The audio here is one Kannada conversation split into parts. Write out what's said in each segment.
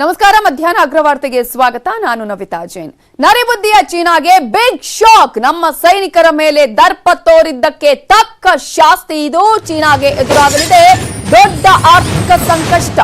ನಮಸ್ಕಾರ, ಮಧ್ಯಾಹ್ನ ಅಗ್ರವಾರ್ತೆಗೆ ಸ್ವಾಗತ. ನಾನು ನವಿತಾ ಜೈನ್. ನರಿಬುದ್ಧಿಯ ಚೀನಾಗೆ ಬಿಗ್ ಶಾಕ್ ನಮ್ಮ ಸೈನಿಕರ ಮೇಲೆ ದರ್ಪ ತೋರಿದ್ದಕ್ಕೆ ತಕ್ಕ ಶಾಸ್ತಿ. ಇದು ಚೀನಾಗೆ ಎದುರಾಗಲಿದೆ. ದೊಡ್ಡ ಆರ್ಥಿಕ ಸಂಕಷ್ಟ.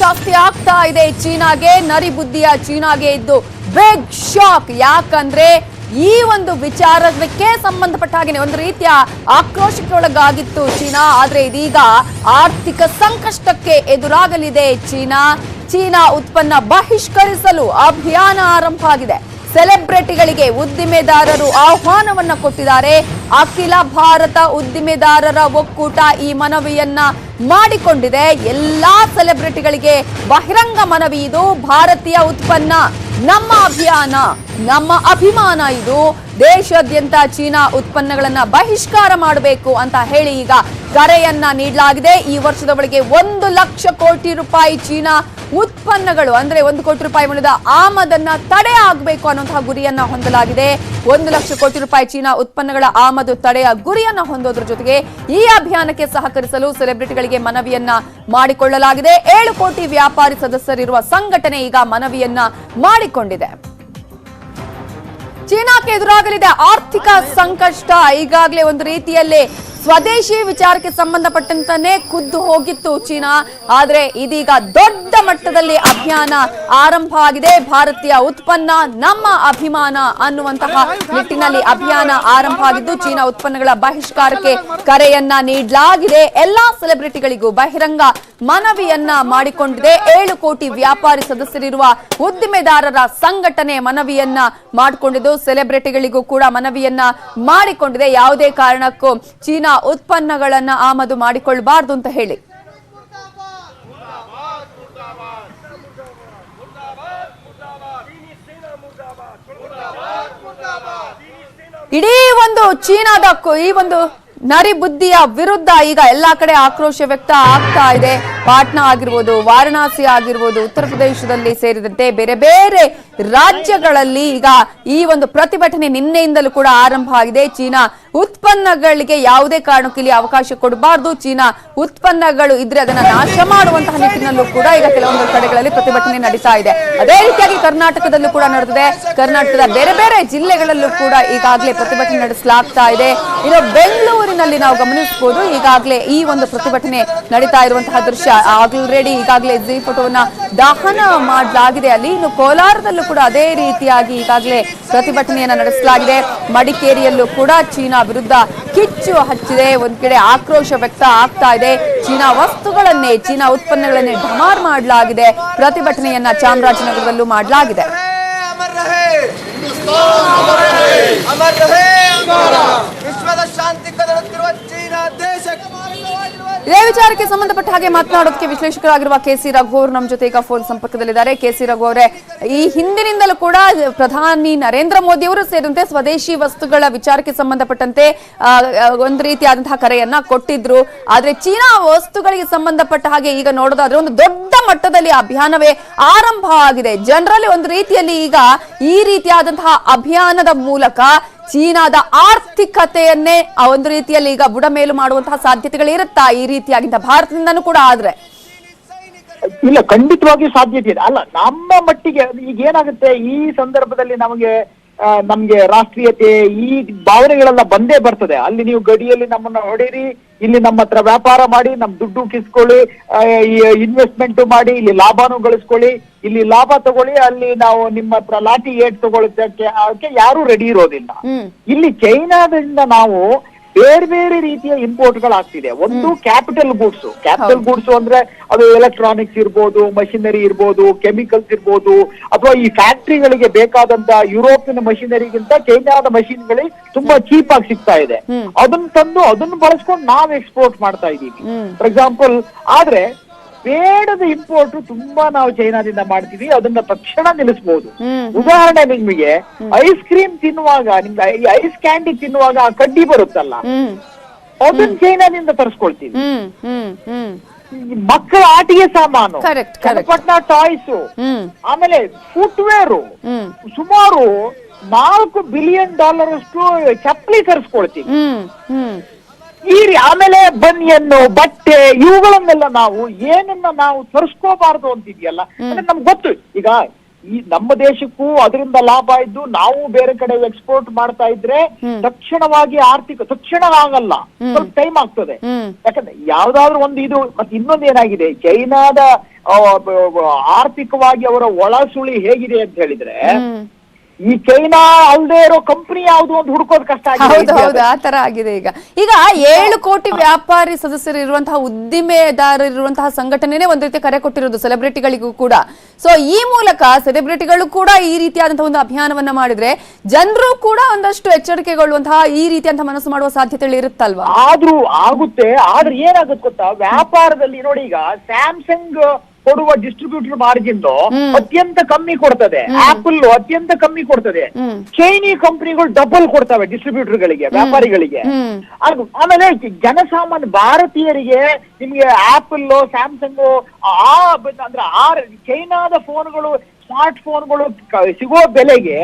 ಶಾಸ್ತಿ ಆಗ್ತಾ ಇದೆ. ಚೀನಾಗೆ ನರಿಬುದ್ಧಿಯ ಚೀನಾಗೆ ಇದ್ದು ಬಿಗ್ ಶಾಕ್ ಯಾಕಂದ್ರೆ ಈ ಒಂದು ವಿಚಾರಕ್ಕೆ ಸಂಬಂಧಪಟ್ಟ ಹಾಗೆ ಒಂದು ರೀತಿಯ ಆಕ್ರೋಶಕ್ಕೊಳಗಾಗಿತ್ತು ಚೀನಾ. ಆದ್ರೆ ಇದೀಗ ಆರ್ಥಿಕ ಸಂಕಷ್ಟಕ್ಕೆ ಎದುರಾಗಲಿದೆ ಚೀನಾ. ಚೀನಾ ಉತ್ಪನ್ನ ಬಹಿಷ್ಕರಿಸಲು ಅಭಿಯಾನ ಆರಂಭ ಆಗಿದೆ. ಸೆಲೆಬ್ರಿಟಿಗಳಿಗೆ ಉದ್ದಿಮೆದಾರರು ಆಹ್ವಾನವನ್ನ ಕೊಟ್ಟಿದ್ದಾರೆ. ಅಖಿಲ ಭಾರತ ಉದ್ದಿಮೆದಾರರ ಒಕ್ಕೂಟ ಈ ಮನವಿಯನ್ನ ಮಾಡಿಕೊಂಡಿದೆ. ಎಲ್ಲಾ ಸೆಲೆಬ್ರಿಟಿಗಳಿಗೆ ಬಹಿರಂಗ ಮನವಿ ಇದು. ಭಾರತೀಯ ಉತ್ಪನ್ನ, ನಮ್ಮ ಅಭಿಯಾನ, ನಮ್ಮ ಅಭಿಮಾನ ಇದು. ದೇಶಾದ್ಯಂತ ಚೀನಾ ಉತ್ಪನ್ನಗಳನ್ನ ಬಹಿಷ್ಕಾರ ಮಾಡಬೇಕು ಅಂತ ಹೇಳಿ ಈಗ ಕರೆಯನ್ನ ನೀಡಲಾಗಿದೆ. ಈ ವರ್ಷದ ಒಳಗೆ ಒಂದು ಲಕ್ಷ ಕೋಟಿ ರೂಪಾಯಿ ಚೀನಾ ಉತ್ಪನ್ನಗಳು, ಅಂದ್ರೆ ಒಂದು ಕೋಟಿ ರೂಪಾಯಿ ಮೌಲ್ಯದ ಆಮದನ್ನ ತಡೆ ಆಗಬೇಕು ಅನ್ನುವಂತಹ ಗುರಿಯನ್ನ ಹೊಂದಲಾಗಿದೆ. ಒಂದು ಲಕ್ಷ ಕೋಟಿ ರೂಪಾಯಿ ಚೀನಾ ಉತ್ಪನ್ನಗಳ ಆಮದು ತಡೆಯ ಗುರಿಯನ್ನ ಹೊಂದೋದ್ರ ಜೊತೆಗೆ ಈ ಅಭಿಯಾನಕ್ಕೆ ಸಹಕರಿಸಲು ಸೆಲೆಬ್ರಿಟಿಗಳಿಗೆ ಮನವಿಯನ್ನ ಮಾಡಿಕೊಳ್ಳಲಾಗಿದೆ. ಏಳು ಕೋಟಿ ವ್ಯಾಪಾರಿ ಸದಸ್ಯರಿರುವ ಸಂಘಟನೆ ಈಗ ಮನವಿಯನ್ನ ಮಾಡಿಕೊಂಡಿದೆ. ಚೀನಾಕ್ಕೆ ಎದುರಾಗಲಿದೆ ಆರ್ಥಿಕ ಸಂಕಷ್ಟ ಈಗಾಗಲೇ ಒಂದು ರೀತಿಯಲ್ಲಿ ಸ್ವದೇಶಿ ವಿಚಾರಕ್ಕೆ ಸಂಬಂಧಪಟ್ಟಂತಾನೆ ಖುದ್ದು ಹೋಗಿತ್ತು ಚೀನಾ. ಆದ್ರೆ ಇದೀಗ ದೊಡ್ಡ ಮಟ್ಟದಲ್ಲಿ ಅಭಿಯಾನ ಆರಂಭ ಆಗಿದೆ. ಭಾರತೀಯ ಉತ್ಪನ್ನ, ನಮ್ಮ ಅಭಿಮಾನ ಅನ್ನುವಂತಹ ನಿಟ್ಟಿನಲ್ಲಿ ಅಭಿಯಾನ ಆರಂಭ ಆಗಿದ್ದು, ಚೀನಾ ಉತ್ಪನ್ನಗಳ ಬಹಿಷ್ಕಾರಕ್ಕೆ ಕರೆಯನ್ನ ನೀಡಲಾಗಿದೆ. ಎಲ್ಲಾ ಸೆಲೆಬ್ರಿಟಿಗಳಿಗೂ ಬಹಿರಂಗ ಮನವಿಯನ್ನ ಮಾಡಿಕೊಂಡಿದೆ. ಏಳು ಕೋಟಿ ವ್ಯಾಪಾರಿ ಸದಸ್ಯರಿರುವ ಉದ್ದಿಮೆದಾರರ ಸಂಘಟನೆ ಮನವಿಯನ್ನ ಮಾಡಿಕೊಂಡಿದ್ದು, ಸೆಲೆಬ್ರಿಟಿಗಳಿಗೂ ಕೂಡ ಮನವಿಯನ್ನ ಮಾಡಿಕೊಂಡಿದೆ. ಯಾವುದೇ ಕಾರಣಕ್ಕೂ ಚೀನಾ ಉತ್ಪನ್ನಗಳನ್ನ ಆಮದು ಮಾಡಿಕೊಳ್ಬಾರ್ದು ಅಂತ ಹೇಳಿ. ಇಡೀ ಒಂದು ಚೀನಾದ ಈ ಒಂದು ನರಿ ಬುದ್ಧಿಯ ವಿರುದ್ಧ ಈಗ ಎಲ್ಲಾ ಕಡೆ ಆಕ್ರೋಶ ವ್ಯಕ್ತ ಆಗ್ತಾ ಇದೆ. ಪಾಟ್ನಾ ಆಗಿರ್ಬೋದು, ವಾರಣಾಸಿ ಆಗಿರ್ಬೋದು, ಉತ್ತರ ಪ್ರದೇಶದಲ್ಲಿ ಸೇರಿದಂತೆ ಬೇರೆ ಬೇರೆ ರಾಜ್ಯಗಳಲ್ಲಿ ಈಗ ಈ ಒಂದು ಪ್ರತಿಭಟನೆ ನಿನ್ನೆಯಿಂದಲೂ ಕೂಡ ಆರಂಭ ಆಗಿದೆ. ಚೀನಾ ಉತ್ಪನ್ನಗಳಿಗೆ ಯಾವುದೇ ಕಾರಣಕ್ಕೆ ಇಲ್ಲಿ ಅವಕಾಶ ಕೊಡಬಾರದು. ಚೀನಾ ಉತ್ಪನ್ನಗಳು ಇದ್ರೆ ಅದನ್ನ ನಾಶ ಮಾಡುವಂತಹ ನಿಟ್ಟಿನಲ್ಲೂ ಕೂಡ ಈಗ ಕೆಲವೊಂದು ಕಡೆಗಳಲ್ಲಿ ಪ್ರತಿಭಟನೆ ನಡೀತಾ ಇದೆ. ಅದೇ ರೀತಿಯಾಗಿ ಕರ್ನಾಟಕದಲ್ಲೂ ಕೂಡ ನಡೆದಿದೆ. ಕರ್ನಾಟಕದ ಬೇರೆ ಬೇರೆ ಜಿಲ್ಲೆಗಳಲ್ಲೂ ಕೂಡ ಈಗಾಗಲೇ ಪ್ರತಿಭಟನೆ ನಡೆಸಲಾಗ್ತಾ ಇದೆ. ಇನ್ನು ಬೆಂಗಳೂರಿನಲ್ಲಿ ನಾವು ಗಮನಿಸಬಹುದು, ಈಗಾಗಲೇ ಈ ಒಂದು ಪ್ರತಿಭಟನೆ ನಡೀತಾ ಇರುವಂತಹ ದೃಶ್ಯ. ಆಲ್ರೆಡಿ ಈಗಾಗಲೇ ಜಿ ಫೋಟೋವನ್ನ ದಹನ ಮಾಡಲಾಗಿದೆ. ಅಲ್ಲಿ ಇನ್ನು ಕೋಲಾರದಲ್ಲೂ ಕೂಡ ಅದೇ ರೀತಿಯಾಗಿ ಈಗಾಗಲೇ ಪ್ರತಿಭಟನೆಯನ್ನ ನಡೆಸಲಾಗಿದೆ. ಮಡಿಕೇರಿಯಲ್ಲೂ ಕೂಡ ಚೀನಾ ವಿರುದ್ಧ ಕಿಚ್ಚು ಹಚ್ಚಿದೆ. ಒಂದ್ ಕಡೆ ಆಕ್ರೋಶ ವ್ಯಕ್ತ ಆಗ್ತಾ ಇದೆ. ಚೀನಾ ವಸ್ತುಗಳನ್ನೇ, ಚೀನಾ ಉತ್ಪನ್ನಗಳನ್ನೇ ಢಮಾರ್ ಮಾಡಲಾಗಿದೆ. ಪ್ರತಿಭಟನೆಯನ್ನ ಚಾಮರಾಜನಗರದಲ್ಲೂ ಮಾಡಲಾಗಿದೆ. ವಿಶ್ವದ ಶಾಂತಿ ಚೀನಾ ದೇಶಕ್ಕೆ ಇದೇ ವಿಚಾರಕ್ಕೆ ಸಂಬಂಧಪಟ್ಟ ಹಾಗೆ ಮಾತನಾಡೋದಕ್ಕೆ ವಿಶ್ಲೇಷಕರಾಗಿರುವ ಕೆ ಸಿ ರಘು ಅವರು ನಮ್ಮ ಜೊತೆ ಈಗ ಫೋನ್ ಸಂಪರ್ಕದಲ್ಲಿದ್ದಾರೆ. ಕೆ ಸಿ ರಘು ಅವರೇ, ಈ ಹಿಂದಿನಿಂದಲೂ ಕೂಡ ಪ್ರಧಾನಿ ನರೇಂದ್ರ ಮೋದಿ ಅವರು ಸೇರಿದಂತೆ ಸ್ವದೇಶಿ ವಸ್ತುಗಳ ವಿಚಾರಕ್ಕೆ ಸಂಬಂಧಪಟ್ಟಂತೆ ಒಂದು ರೀತಿಯಾದಂತಹ ಕರೆಯನ್ನ ಕೊಟ್ಟಿದ್ರು. ಆದ್ರೆ ಚೀನಾ ವಸ್ತುಗಳಿಗೆ ಸಂಬಂಧಪಟ್ಟ ಹಾಗೆ ಈಗ ನೋಡೋದಾದ್ರೆ ಒಂದು ದೊಡ್ಡ ಮಟ್ಟದಲ್ಲಿ ಅಭಿಯಾನವೇ ಆರಂಭ ಆಗಿದೆ. ಜನರಲ್ಲಿ ಒಂದು ರೀತಿಯಲ್ಲಿ ಈಗ ಈ ರೀತಿಯಾದಂತಹ ಅಭಿಯಾನದ ಮೂಲಕ ಚೀನಾದ ಆರ್ಥಿಕತೆಯನ್ನೇ ಆ ಒಂದು ರೀತಿಯಲ್ಲಿ ಈಗ ಬುಡಮೇಲು ಮಾಡುವಂತಹ ಸಾಧ್ಯತೆಗಳು ಇರುತ್ತಾ? ಈ ರೀತಿಯಾಗಿಂತ ಭಾರತದಿಂದನೂ ಕೂಡ ಆದ್ರೆ. ಇಲ್ಲ ಖಂಡಿತವಾಗಿ ಸಾಧ್ಯತೆ ಇದೆ. ಅಲ್ಲ, ನಮ್ಮ ಮಟ್ಟಿಗೆ ಈಗ ಏನಾಗುತ್ತೆ? ಈ ಸಂದರ್ಭದಲ್ಲಿ ನಮಗೆ ನಮ್ಗೆ ರಾಷ್ಟ್ರೀಯತೆ ಈ ಭಾವನೆಗಳೆಲ್ಲ ಬಂದೇ ಬರ್ತದೆ. ಅಲ್ಲಿ ನೀವು ಗಡಿಯಲ್ಲಿ ನಮ್ಮನ್ನ ಹೊಡೀರಿ ಇಲ್ಲಿ ನಮ್ಮ ಹತ್ರ ವ್ಯಾಪಾರ ಮಾಡಿ ನಮ್ ದುಡ್ಡು ಕಿಸ್ಕೊಳ್ಳಿ ಇನ್ವೆಸ್ಟ್ಮೆಂಟ್ ಮಾಡಿ ಇಲ್ಲಿ ಲಾಭನೂ ಗಳಿಸ್ಕೊಳ್ಳಿ ಇಲ್ಲಿ ಲಾಭ ತಗೊಳ್ಳಿ ಅಲ್ಲಿ ನಾವು ನಿಮ್ಮ ಹತ್ರ ಲಾಠಿ ಏಟ್ ಅದಕ್ಕೆ ಯಾರು ರೆಡಿ ಇರೋದಿಲ್ಲ. ಇಲ್ಲಿ ಚೈನಾದಿಂದ ನಾವು ಬೇರೆ ಬೇರೆ ರೀತಿಯ ಇಂಪೋರ್ಟ್ ಗಳಾಗ್ತಿದೆ. ಒಂದು ಕ್ಯಾಪಿಟಲ್ ಗೂಡ್ಸ್ ಕ್ಯಾಪಿಟಲ್ ಗೂಡ್ಸ್ ಅಂದ್ರೆ ಅದು ಎಲೆಕ್ಟ್ರಾನಿಕ್ಸ್ ಇರ್ಬೋದು ಮಷಿನರಿ ಇರ್ಬೋದು ಕೆಮಿಕಲ್ಸ್ ಇರ್ಬೋದು ಅಥವಾ ಈ ಫ್ಯಾಕ್ಟರಿಗಳಿಗೆ ಬೇಕಾದಂತ ಯುರೋಪಿನ ಮಷಿನರಿಗಿಂತ ಚೈನಾದ ಮಷಿನ್ಗಳಿಗೆ ತುಂಬಾ ಚೀಪ್ ಆಗಿ ಸಿಗ್ತಾ ಇದೆ. ಅದನ್ನ ತಂದು ಅದನ್ನ ಬಳಸ್ಕೊಂಡು ನಾವ್ ಎಕ್ಸ್ಪೋರ್ಟ್ ಮಾಡ್ತಾ ಇದೀವಿ ಫಾರ್ ಎಕ್ಸಾಂಪಲ್ ಆದ್ರೆ ಬೇಡದ ಇಂಪೋರ್ಟ್ ತುಂಬಾ ನಾವು ಚೈನಾದಿಂದ ಮಾಡ್ತೀವಿ ಅದನ್ನ ತಕ್ಷಣ ನಿಲ್ಲಿಸಬಹುದು ಉದಾಹರಣೆ ನಿಮಗೆ ಐಸ್ ಕ್ರೀಮ್ ತಿನ್ನುವಾಗ ನಿಮ್ಗೆ ಐಸ್ ಕ್ಯಾಂಡಿ ತಿನ್ನುವಾಗ ಆ ಕಡ್ಡಿ ಬರುತ್ತಲ್ಲ? ಅದನ್ನ ಚೈನಾದಿಂದ ತರಿಸ್ಕೊಳ್ತೀವಿ. ಮಕ್ಕಳ ಆಟಿಗೆ ಸಾಮಾನು. ಪಟ್ನ. ಚನ್ನಪಟ್ಟಣ ಟಾಯ್ಸ್ ಆಮೇಲೆ ಫುಟ್ವೇರ್ ಸುಮಾರು ನಾಲ್ಕು ಬಿಲಿಯನ್ ಡಾಲರ್ ಅಷ್ಟು ಚಪ್ಪಲಿ ತರಿಸ್ಕೊಳ್ತೀವಿ. ಈ ರೀ- ಆಮೇಲೆ ಬನಿಯನ್ನು ಬಟ್ಟೆ ಇವುಗಳನ್ನೆಲ್ಲ ನಾವು ಏನನ್ನ ನಾವು ತರಿಸ್ಕೋಬಾರ್ದು ಅಂತಿದ್ಯಲ್ಲ? ಅಂದ್ರೆ ನಮ್ಗೆ ಗೊತ್ತು. ಈಗ ಈ ನಮ್ಮ ದೇಶಕ್ಕೂ ಅದರಿಂದ ಲಾಭ ಇದ್ದು ನಾವು ಬೇರೆ ಕಡೆ ಎಕ್ಸ್ಪೋರ್ಟ್ ಮಾಡ್ತಾ ಇದ್ರೆ ತಕ್ಷಣವಾಗಿ ಆರ್ಥಿಕ ತಕ್ಷಣ ಆಗಲ್ಲ ಸ್ವಲ್ಪ ಟೈಮ್ ಆಗ್ತದೆ. ಯಾಕಂದ್ರೆ ಯಾವ್ದಾದ್ರು ಒಂದು ಇದು ಮತ್ತೆ ಇನ್ನೊಂದು ಏನಾಗಿದೆ? ಚೈನಾದ ಆರ್ಥಿಕವಾಗಿ ಅವರ ಒಳಸುಳಿ ಹೇಗಿದೆ ಅಂತ ಹೇಳಿದ್ರೆ ಈ ಚೈನಾ ಅಲ್ಲದೆ ಇರೋ ಕಂಪನಿ ಯಾವ್ದು ಅಂತ ಹುಡುಕೋದು ಕಷ್ಟ ಆಗಿದೆ ಹೌದು ಹೌದು ಆ ತರ ಆಗಿದೆ ಈಗ. ಈಗ ಏಳು ಕೋಟಿ ವ್ಯಾಪಾರಿ ಸದಸ್ಯರು ಇರುವಂತಹ ಉದ್ದಿಮೆದಾರರು ಇರುವಂತಹ ಸಂಘಟನೆನೇ ಒಂದ್ ರೀತಿ ಕರೆ ಕೊಟ್ಟಿರೋದು ಸೆಲೆಬ್ರಿಟಿಗಳಿಗೂ ಕೂಡ. ಸೊ ಈ ಮೂಲಕ ಸೆಲೆಬ್ರಿಟಿಗಳು ಕೂಡ ಈ ರೀತಿಯಾದಂತಹ ಒಂದು ಅಭಿಯಾನವನ್ನ ಮಾಡಿದ್ರೆ ಜನರು ಕೂಡ ಒಂದಷ್ಟು ಎಚ್ಚರಿಕೆಗೊಳ್ಳುವಂತಹ ಈ ರೀತಿಯಂತಹ ಮನಸ್ಸು ಮಾಡುವ ಸಾಧ್ಯತೆಗಳು ಇರುತ್ತಲ್ವಾ? ಆದ್ರೂ ಆಗುತ್ತೆ ಆದ್ರೆ ಏನಾಗುತ್ತೆ ಗೊತ್ತಾ? ವ್ಯಾಪಾರದಲ್ಲಿ ನೋಡಿ ಈಗ ಸ್ಯಾಮ್ಸಂಗ್ ಕೊಡುವ ಡಿಸ್ಟ್ರಿಬ್ಯೂಟರ್ ಮಾರ್ಜಿನ್ ಅತ್ಯಂತ ಕಮ್ಮಿ ಕೊಡ್ತದೆ. ಆಪಲ್ ಅತ್ಯಂತ ಕಮ್ಮಿ ಕೊಡ್ತದೆ. ಚೈನಿ ಕಂಪನಿಗಳು ಡಬಲ್ ಕೊಡ್ತವೆ ಡಿಸ್ಟ್ರಿಬ್ಯೂಟರ್ ಗಳಿಗೆ ವ್ಯಾಪಾರಿಗಳಿಗೆ. ಆಮೇಲೆ ಜನಸಾಮಾನ್ಯ ಭಾರತೀಯರಿಗೆ ನಿಮ್ಗೆ ಆಪಲ್ ಸ್ಯಾಮ್ಸಂಗ್ ಆ ಅಂದ್ರೆ ಆ ಚೈನಾದ ಫೋನ್ಗಳು ಸ್ಮಾರ್ಟ್ ಫೋನ್ಗಳು ಸಿಗೋ ಬೆಲೆಗೆ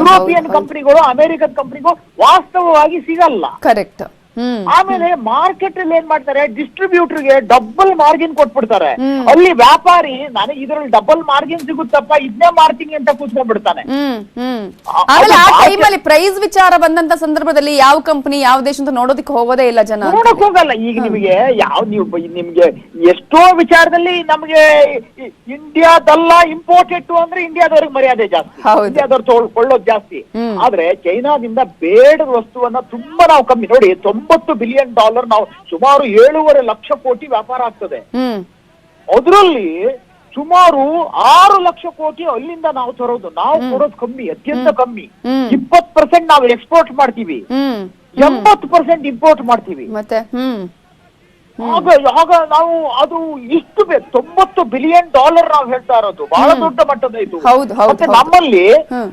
ಯುರೋಪಿಯನ್. ಕಂಪನಿಗಳು ಅಮೆರಿಕನ್ ಕಂಪನಿಗಳು ವಾಸ್ತವವಾಗಿ ಸಿಗಲ್ಲ. ಕರೆಕ್ಟ್ ಆಮೇಲೆ ಮಾರ್ಕೆಟ್ ಅಲ್ಲಿ ಏನ್ ಮಾಡ್ತಾರೆ? ಡಿಸ್ಟ್ರಿಬ್ಯೂಟರ್ಗೆ ಡಬಲ್ ಮಾರ್ಜಿನ್ ಕೊಟ್ಬಿಡ್ತಾರೆ ಅಲ್ಲಿ ವ್ಯಾಪಾರಿ ನನಗೆ ಇದ್ರಲ್ಲಿ ಡಬಲ್ ಮಾರ್ಜಿನ್ ಸಿಗುತ್ತಪ್ಪ ಇದನ್ನೇ ಮಾರ್ತೀನಿ ಅಂತ ಕೂತ್ಕೊಂಡ್ಬಿಡ್ತಾನೆ. ಆಮೇಲೆ ಆ ಟೈಮಲ್ಲಿ ಪ್ರೈಸ್ ವಿಚಾರ ಬಂದಂತ ಸಂದರ್ಭದಲ್ಲಿ ಯಾವ ಕಂಪನಿ ಯಾವ ದೇಶ ಅಂತ ನೋಡೋದಕ್ಕೆ ಹೋಗೋದೇ ಇಲ್ಲ ಜನ. ನೋಡಕ್ ಹೋಗಲ್ಲ. ಈಗ ನಿಮಗೆ ಯಾವ ನೀವು ನಿಮ್ಗೆ ಎಷ್ಟೋ ವಿಚಾರದಲ್ಲಿ ನಮ್ಗೆ ಇಂಡಿಯಾದಲ್ಲ ಇಂಪೋರ್ಟೆಡ್ ಅಂದ್ರೆ ಇಂಡಿಯಾದವ್ರಿಗೆ ಮರ್ಯಾದೆ ಜಾಸ್ತಿ. ಇಂಡಿಯಾದವ್ರು ತೊಗೊಳ್ಳೋದು ಜಾಸ್ತಿ. ಆದ್ರೆ ಚೈನಾದಿಂದ ಬೇಡದ ವಸ್ತುವನ್ನ ತುಂಬಾ ನಾವು ಕಮ್ಮಿ ನೋಡಿ ತೊಂಬತ್ತು ಬಿಲಿಯನ್ ಡಾಲರ್ ನಾವು ಸುಮಾರು ಏಳೂವರೆ ಲಕ್ಷ ಕೋಟಿ ವ್ಯಾಪಾರ ಆಗ್ತದೆ. ಅದರಲ್ಲಿ ಸುಮಾರು ಆರು ಲಕ್ಷ ಕೋಟಿ ಅಲ್ಲಿಂದ ನಾವು ತರೋದು. ನಾವು ಕೊಡೋದು ಕಮ್ಮಿ ಅತ್ಯಂತ ಕಮ್ಮಿ. ಇಪ್ಪತ್ ಪರ್ಸೆಂಟ್ ನಾವು ಎಕ್ಸ್ಪೋರ್ಟ್ ಮಾಡ್ತೀವಿ. ಎಂಬತ್ತು ಪರ್ಸೆಂಟ್ ಇಂಪೋರ್ಟ್ ಮಾಡ್ತೀವಿ. ಆಗ ಆಗ ನಾವು ಅದು ಇಷ್ಟು ಬೇಕು ತೊಂಬತ್ತು ಬಿಲಿಯನ್ ಡಾಲರ್ ನಾವು ಹೇಳ್ತಾ ಇರೋದು. ಬಹಳ ದೊಡ್ಡ ಮಟ್ಟದ ಇದು. ಮತ್ತೆ ನಮ್ಮಲ್ಲಿ.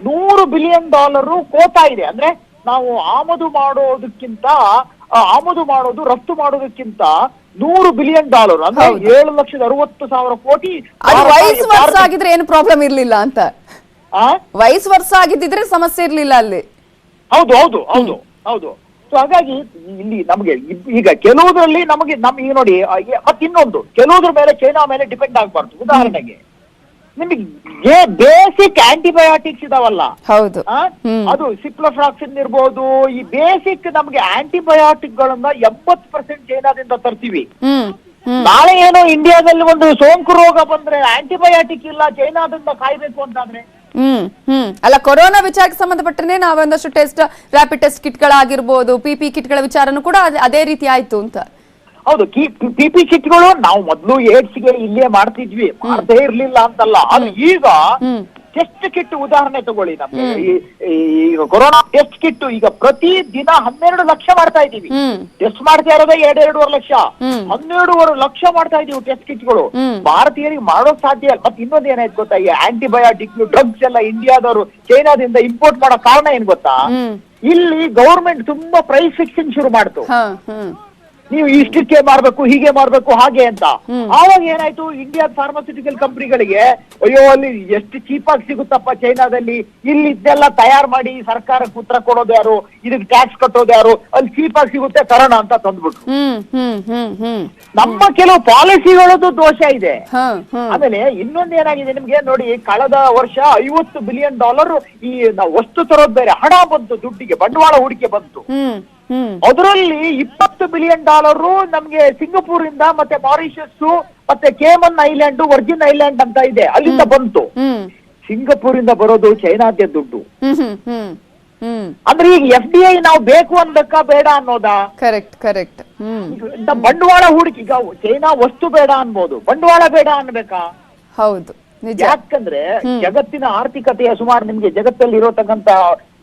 ನೂರು ಬಿಲಿಯನ್ ಡಾಲರ್ ಕೋತಾ ಇದೆ. ಅಂದ್ರೆ ನಾವು ಆಮದು ಮಾಡೋದಕ್ಕಿಂತ ಆಮದು ಮಾಡೋದು ರಫ್ತು ಮಾಡೋದಕ್ಕಿಂತ ನೂರು ಬಿಲಿಯನ್ ಡಾಲರ್ ಅಂದ್ರೆ. ಏಳು ಲಕ್ಷದ ಅರವತ್ತು ಸಾವಿರ ಕೋಟಿ ವಯಸ್ಸು ವರ್ಷ ಆಗಿದ್ರೆ ಏನು ಪ್ರಾಬ್ಲಮ್ ಇರ್ಲಿಲ್ಲ ಅಂತ ಆ? ವಯಸ್ಸು ವರ್ಷ ಆಗಿದ್ದಿದ್ರೆ ಸಮಸ್ಯೆ ಇರ್ಲಿಲ್ಲ ಅಲ್ಲಿ ಹೌದು ಹೌದು ಹೌದು ಹೌದು ಸೊ ಹಾಗಾಗಿ ಇಲ್ಲಿ ನಮಗೆ ಈಗ ಕೆಲವುದ್ರಲ್ಲಿ ನಮಗೆ ನಮ್ ಈಗ ನೋಡಿ ಮತ್ತಿನ್ನೊಂದು ಮತ್ತೆ ಇನ್ನೊಂದು ಕೆಲವುದ್ರ ಮೇಲೆ ಚೈನಾ ಮೇಲೆ ಡಿಪೆಂಡ್ ಆಗ್ಬಾರ್ದು ಉದಾಹರಣೆಗೆ ನಿಮಗೆ ಬೇಸಿಕ್ ಆಂಟಿಬಯೋಟಿಕ್ಸ್ ಇದಾವಲ್ಲ. ಹೌದು. ಅದು ಸಿಪ್ಲೋಫ್ಲಾಕ್ಸಿನ್ ಇರ್ಬೋದು ಈ ಬೇಸಿಕ್ ನಮಗೆ ಆಂಟಿಬಯೋಟಿಕ್ ಗಳನ್ನ ಎಂಬತ್ ಪರ್ಸೆಂಟ್ ಚೈನಾದಿಂದ ತರ್ತೀವಿ. ನಾಳೆ ಏನೋ ಇಂಡಿಯಾದಲ್ಲಿ ಒಂದು ಸೋಂಕು ರೋಗ ಬಂದ್ರೆ ಆಂಟಿಬಯೋಟಿಕ್ ಇಲ್ಲ ಚೈನಾದಿಂದ ಕಾಯ್ಬೇಕು ಅಂತಾದ್ರೆ. ಹ್ಮ್ ಹ್ಮ್. ಅಲ್ಲ ಕೊರೋನಾ ವಿಚಾರಕ್ಕೆ ಸಂಬಂಧಪಟ್ಟನೆ ನಾವೊಂದಷ್ಟು ಟೆಸ್ಟ್ ರ್ಯಾಪಿಡ್ ಟೆಸ್ಟ್ ಕಿಟ್ಗಳಾಗಿರ್ಬೋದು ಪಿಪಿ ಕಿಟ್ಗಳ ವಿಚಾರನೂ ಕೂಡ ಅದೇ ರೀತಿ ಆಯ್ತು ಅಂತ. ಹೌದು ಪಿ ಪಿ ಕಿಟ್ಗಳು ನಾವು ಮೊದಲು ಏಡ್ಸ್ಗೆ ಇಲ್ಲೇ ಮಾಡ್ತಿದ್ವಿ. ಮಾಡದೇ ಇರ್ಲಿಲ್ಲ ಅಂತಲ್ಲ. ಆದ್ರೆ ಈಗ ಟೆಸ್ಟ್ ಕಿಟ್ ಉದಾಹರಣೆ ತಗೊಳ್ಳಿ ನಮ್ಗೆ. ಈಗ ಕೊರೋನಾ ಟೆಸ್ಟ್ ಕಿಟ್ ಈಗ ಪ್ರತಿ ದಿನ ಹನ್ನೆರಡು ಲಕ್ಷ ಮಾಡ್ತಾ ಇದೀವಿ ಟೆಸ್ಟ್ ಮಾಡ್ತಾ ಇರೋದೇ ಎರಡ್ ಎರಡೂವರೆ ಲಕ್ಷ. ಹನ್ನೆರಡೂವರೆ ಲಕ್ಷ ಮಾಡ್ತಾ ಇದೀವಿ ಟೆಸ್ಟ್ ಕಿಟ್ಗಳು. ಭಾರತೀಯರಿಗೆ ಮಾಡೋಕ್ ಸಾಧ್ಯ ಇಲ್ಲ. ಮತ್ತೆ ಇನ್ನೊಂದು ಏನಾಯ್ತು ಗೊತ್ತಾ? ಈ ಆಂಟಿಬಯೋಟಿಕ್ ಡ್ರಗ್ಸ್ ಎಲ್ಲ ಇಂಡಿಯಾದವರು ಚೈನಾದಿಂದ ಇಂಪೋರ್ಟ್ ಮಾಡೋ ಕಾರಣ ಏನ್ ಗೊತ್ತಾ? ಇಲ್ಲಿ ಗೌರ್ಮೆಂಟ್ ತುಂಬಾ ಪ್ರೈಸ್ ಫಿಕ್ಸಿಂಗ್ ಶುರು ಮಾಡ್ತು. ನೀವು ಇಷ್ಟಕ್ಕೆ ಮಾಡ್ಬೇಕು ಹೀಗೆ ಮಾಡ್ಬೇಕು ಹಾಗೆ ಅಂತ. ಆವಾಗ ಏನಾಯ್ತು? ಇಂಡಿಯಾ ಫಾರ್ಮಾಸ್ಯೂಟಿಕಲ್ ಕಂಪನಿಗಳಿಗೆ ಅಯ್ಯೋ ಅಲ್ಲಿ ಎಷ್ಟು ಚೀಪ್ ಆಗಿ ಸಿಗುತ್ತಪ್ಪ ಚೈನಾದಲ್ಲಿ. ಇಲ್ಲಿ ಇದೆಲ್ಲ ತಯಾರು ಮಾಡಿ ಸರ್ಕಾರಕ್ಕೆ ಉತ್ತರ ಕೊಡೋದು ಯಾರು? ಇದಕ್ಕೆ ಟ್ಯಾಕ್ಸ್ ಕಟ್ಟೋದು ಯಾರು? ಅಲ್ಲಿ ಚೀಪ್ ಆಗಿ ಸಿಗುತ್ತೆ ತರೋಣ ಅಂತ ತಂದ್ಬಿಟ್ರು ನಮ್ಮ ಕೆಲವು ಪಾಲಿಸಿಗಳದ್ದು ದೋಷ ಇದೆ. ಆಮೇಲೆ ಇನ್ನೊಂದು ಏನಾಗಿದೆ ನಿಮ್ಗೆ? ನೋಡಿ ಕಳೆದ ವರ್ಷ ಐವತ್ತು ಬಿಲಿಯನ್ ಡಾಲರ್ ಈ ನಾವು ವಸ್ತು ತರೋದ್ ಬೇರೆ. ಹಣ ಬಂತು ದುಡ್ಡಿಗೆ ಬಂಡವಾಳ ಹೂಡಿಕೆ ಬಂತು. ಅದರಲ್ಲಿ ಇಪ್ಪತ್ತು ಬಿಲಿಯನ್ ಡಾಲರ್ ನಮ್ಗೆ ಸಿಂಗಪೂರ್ ಇಂದ ಮತ್ತೆ ಮಾರಿಷಸ್ ಮತ್ತೆ ಕೇಮನ್ ಐಲ್ಯಾಂಡ್ ವರ್ಜಿನ್ ಐಲ್ಯಾಂಡ್ ಅಂತ ಇದೆ. ಅಲ್ಲಿಂದ ಬಂತು. ಸಿಂಗಪುರ್ ಇಂದ ಬರೋದು ಚೈನಾದ್ಯ ದುಡ್ಡು. ಅಂದ್ರೆ ಈಗ ಎಫ್ ಡಿ ಐ ನಾವು ಬೇಕು ಅನ್ಬೇಕಾ ಬೇಡ ಅನ್ನೋದಾ? ಕರೆಕ್ಟ್ ಕರೆಕ್ಟ್ ಬಂಡವಾಳ ಹೂಡಿಕೆ ಈಗ ಚೈನಾ ವಸ್ತು ಬೇಡ ಅನ್ಬೋದು. ಬಂಡವಾಳ ಬೇಡ ಅನ್ಬೇಕಾ? ಹೌದು. ನಿಜ. ಯಾಕಂದ್ರೆ ಜಗತ್ತಿನ ಆರ್ಥಿಕತೆಯ ಸುಮಾರು ನಿಮ್ಗೆ ಜಗತ್ತಲ್ಲಿ ಇರೋತಕ್ಕಂತ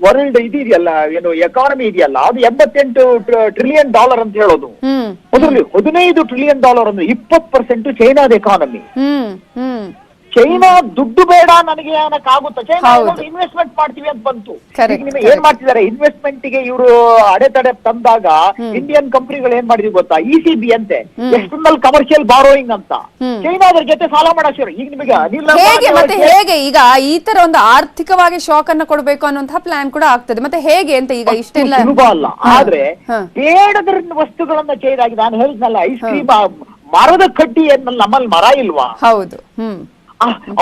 ವರ್ಲ್ಡ್ ಇದು ಇದೆಯಲ್ಲ ಏನು ಎಕಾನಮಿ ಇದೆಯಲ್ಲ ಅದು ಎಂಬತ್ತೆಂಟು ಟ್ರಿಲಿಯನ್ ಡಾಲರ್ ಅಂತ ಹೇಳೋದು. ಅದರಲ್ಲಿ ಹದಿನೈದು ಟ್ರಿಲಿಯನ್ ಡಾಲರ್ ಅಂದ್ರೆ ಇಪ್ಪತ್ತು ಪರ್ಸೆಂಟ್ ಚೈನಾದ ಎಕಾನಮಿ ಚೈನಾ ದುಡ್ಡು ಬೇಡ ನನಗೆ ಏನಕ್ಕಾಗುತ್ತೆ ಚೈನಾ. ಇನ್ವೆಸ್ಟ್ಮೆಂಟ್ ಮಾಡ್ತೀವಿ ಅಂತ ಬಂತು. ನಿಮಗೆ. ಏನ್ ಮಾಡ್ತಿದ್ದಾರೆ? ಇನ್ವೆಸ್ಟ್ಮೆಂಟ್ಗೆ ಇವರು ಅಡೆತಡೆ ತಂದಾಗ ಇಂಡಿಯನ್ ಕಂಪನಿಗಳು ಏನ್ ಮಾಡಿದ್ವಿ ಗೊತ್ತಾ? ಇ ಸಿ ಬಿ ಅಂತೆ. ಎಕ್ಸ್ಟರ್ನಲ್ ಕಮರ್ಷಿಯಲ್ ಬಾರೋಯಿಂಗ್ ಅಂತ. ಚೈನಾ ಅದ್ರ ಜೊತೆ ಸಾಲ ಮಾಡಿರು ಈಗ ನಿಮಗೆ ಹೇಗೆ ಮತ್ತೆ ಹೇಗೆ? ಈಗ ಈ ತರ ಒಂದು ಆರ್ಥಿಕವಾಗಿ ಶಾಕ್ ಅನ್ನ ಕೊಡ್ಬೇಕು ಅನ್ನುವಂತಹ ಪ್ಲಾನ್ ಕೂಡ ಆಗ್ತದೆ. ಮತ್ತೆ ಹೇಗೆ ಅಂತ ಈಗ ಇಷ್ಟೆಲ್ಲ ಸುಲಭ ಅಲ್ಲ. ಆದ್ರೆ. ಬೇಡದ್ರ ವಸ್ತುಗಳನ್ನ ಚೈನಾಗಿ ನಾನು ಹೇಳಿದ್ನಲ್ಲ ಐಸ್ ಕ್ರೀಮ್ ಮರದ ಕಡ್ಡಿ ಏನ್ ನಮ್ಮಲ್ಲಿ ಮರ ಇಲ್ವಾ? ಹೌದು. ಹ್ಮ್.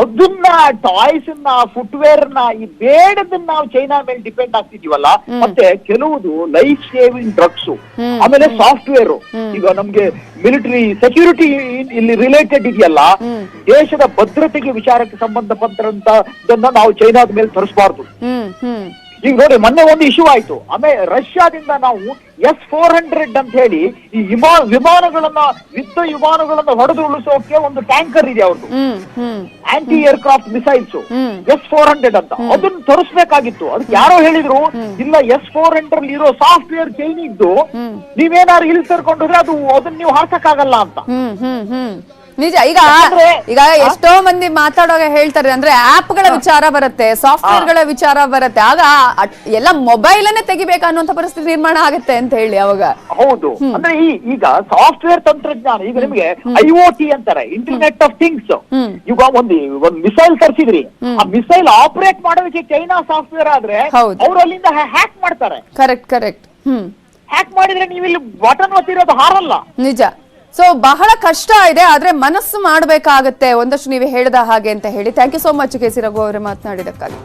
ಅದನ್ನ ಟಾಯ್ಸ್ನ ಫುಟ್ವೇರ್ನ ಈ ಬೇಡದನ್ನ ನಾವು ಚೈನಾ ಮೇಲೆ ಡಿಪೆಂಡ್ ಆಗ್ತಿದೀವಲ್ಲ ಮತ್ತೆ ಕೆಲವುದು ಲೈಫ್ ಸೇವಿಂಗ್ ಡ್ರಗ್ಸ್ ಆಮೇಲೆ ಸಾಫ್ಟ್ವೇರ್. ಈಗ ನಮ್ಗೆ ಮಿಲಿಟರಿ ಸೆಕ್ಯೂರಿಟಿ ಇಲ್ಲಿ ರಿಲೇಟೆಡ್ ಇದೆಯಲ್ಲ ದೇಶದ ಭದ್ರತೆಗೆ ವಿಚಾರಕ್ಕೆ ಸಂಬಂಧಪಟ್ಟಂತದನ್ನ ನಾವು ಚೈನಾದ ಮೇಲೆ ತರಿಸಬಾರ್ದು. ಈಗ ನೋಡಿ ಮೊನ್ನೆ ಒಂದು ಇಶ್ಯೂ ಆಯ್ತು. ಆಮೇಲೆ ರಷ್ಯಾದಿಂದ ನಾವು ಎಸ್ ಫೋರ್ ಹಂಡ್ರೆಡ್ ಅಂತ ಹೇಳಿ ಈ ವಿಮಾ ವಿಮಾನಗಳನ್ನ ಯುದ್ಧ ವಿಮಾನಗಳನ್ನ ಹೊಡೆದು ಉಳಿಸೋಕೆ ಒಂದು ಟ್ಯಾಂಕರ್ ಇದೆ ಅವ್ರದ್ದು anti aircraft missiles. S four hundred ಅಂತ. ಅದನ್ನ ತರಿಸ್ಬೇಕಾಗಿತ್ತು. ಅದಕ್ಕೆ ಯಾರೋ ಹೇಳಿದ್ರು ಇಲ್ಲ ಎಸ್ ಫೋರ್ ಹಂಡ್ರೆಡ್ ಇರೋ ಸಾಫ್ಟ್ವೇರ್ ಚೈನ್ ಇದ್ದು ನೀವೇನಾದ್ರು ಇಲ್ಲಿ ತರ್ಕೊಂಡ್ರೆ ಅದು ಅದನ್ನ ನೀವು ಹಾರ್ಸಕ್ಕಾಗಲ್ಲ ಅಂತ. ನಿಜ ಈಗ ಈಗ ಎಷ್ಟೋ ಮಂದಿ ಮಾತಾಡುವಾಗ ಹೇಳ್ತಾರೆ ಅಂದ್ರೆ ಆಪ್ಗಳ ವಿಚಾರ ಬರುತ್ತೆ ಸಾಫ್ಟ್ವೇರ್ಗಳ ವಿಚಾರ ಬರುತ್ತೆ ಆಗ ಎಲ್ಲ ಮೊಬೈಲ್ ಅನ್ನೇ ತೆಗಿಬೇಕು ಅನ್ನುವಂತ ಪರಿಸ್ಥಿತಿ ನಿರ್ಮಾಣ ಆಗುತ್ತೆ ಅಂತ ಹೇಳಿ ಅವಾಗ. ಹೌದು. ಅಂದ್ರೆ ಈಗ ಸಾಫ್ಟ್ವೇರ್ ತಂತ್ರಜ್ಞಾನ ಈಗ ನಿಮಗೆ ಐ ಒ ಟಿ ಅಂತಾರೆ ಇಂಟರ್ನೆಟ್ ಆಫ್ ಥಿಂಗ್ಸ್. ಈಗ ಒಂದು ಒಂದು ಮಿಸೈಲ್ ತರಿಸಿದ್ರಿ. ಆ ಮಿಸೈಲ್ ಆಪರೇಟ್ ಮಾಡೋದಕ್ಕೆ ಚೈನಾ ಸಾಫ್ಟ್ವೇರ್ ಆದ್ರೆ ಅವ್ರು ಅಲ್ಲಿಂದ ಹ್ಯಾಕ್ ಮಾಡ್ತಾರೆ. ಕರೆಕ್ಟ್ ಕರೆಕ್ಟ್ ಹ್ಮ್. ಹ್ಯಾಕ್ ಮಾಡಿದ್ರೆ ನೀವು ಇಲ್ಲಿ ಬಟನ್ ಒತ್ತಿರೋದು ಹಾರಲ್ಲ. ನಿಜ. ಸೊ ಬಹಳ ಕಷ್ಟ ಇದೆ, ಆದ್ರೆ ಮನಸ್ಸು ಮಾಡಬೇಕಾಗತ್ತೆ. ಒಂದಷ್ಟು ನೀವು ಹೇಳಿದ ಹಾಗೆ ಅಂತ ಹೇಳಿ. Thank you so much K C Raghu ಅವರೇ ಮಾತನಾಡಿದಕ್ಕಾಗಿ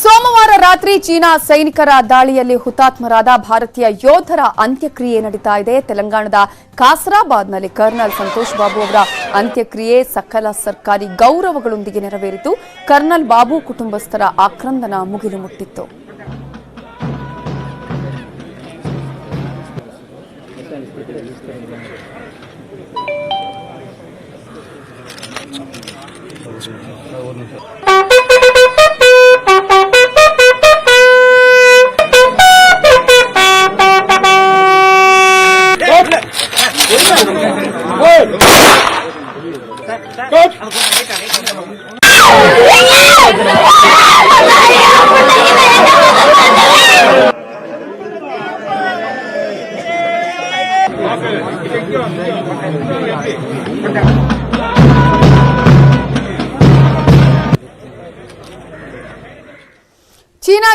ಸೋಮವಾರ ರಾತ್ರಿ ಚೀನಾ ಸೈನಿಕರ ದಾಳಿಯಲ್ಲಿ ಹುತಾತ್ಮರಾದ ಭಾರತೀಯ ಯೋಧರ ಅಂತ್ಯಕ್ರಿಯೆ ನಡೀತಾ ಇದೆ. ತೆಲಂಗಾಣದ ಕಾಸರಾಬಾದ್ನಲ್ಲಿ ಕರ್ನಲ್ ಸಂತೋಷ್ ಬಾಬು ಅವರ ಅಂತ್ಯಕ್ರಿಯೆ ಸಕಲ ಸರ್ಕಾರಿ ಗೌರವಗಳೊಂದಿಗೆ ನೆರವೇರಿತು. ಕರ್ನಲ್ ಬಾಬು ಕುಟುಂಬಸ್ಥರ ಆಕ್ರಂದನ ಮುಗಿಲು ಮುಟ್ಟಿತ್ತು. 哈哈哈哈哈哈哈哈哈哈哈哈哈哈哈哈